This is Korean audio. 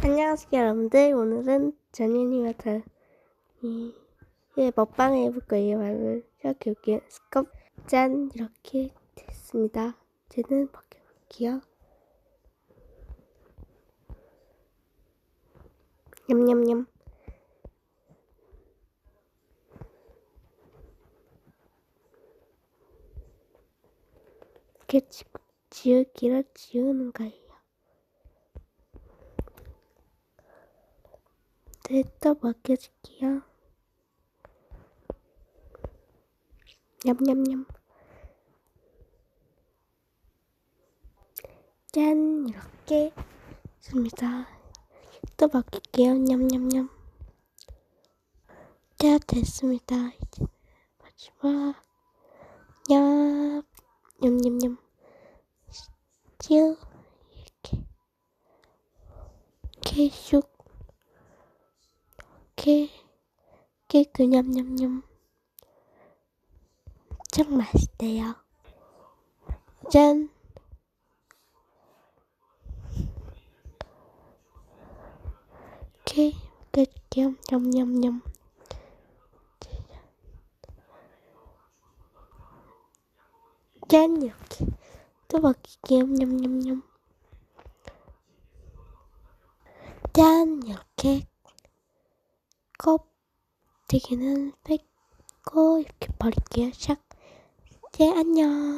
안녕하세요 여러분들. 오늘은 전현이와 다이 예, 먹방을 해볼 거예요. 바로 시작해 볼게요. 스컵 짠! 이렇게 됐습니다. 이제는 벗겨볼게요. 냠냠냠. 이렇게 지, 지우기로 지우는 거예요 네, 또 먹여줄게요. 냠냠냠. 짠, 이렇게 있습니다. 또 먹일게요. 냠냠냠. 자, 됐습니다. 이제 마지막. 냠, 냠냠냠. 찌우, 이렇게. 이렇게 슉. 이렇게 케이크 냠냠냠 참 맛있대요. 짠. 먹을게요 냠냠냠 짠 이렇게. 또 먹을게요 냠냠냠 짠 이렇게 껍데기는 뺏고 이렇게 버릴게요. 샥. 이제 안녕.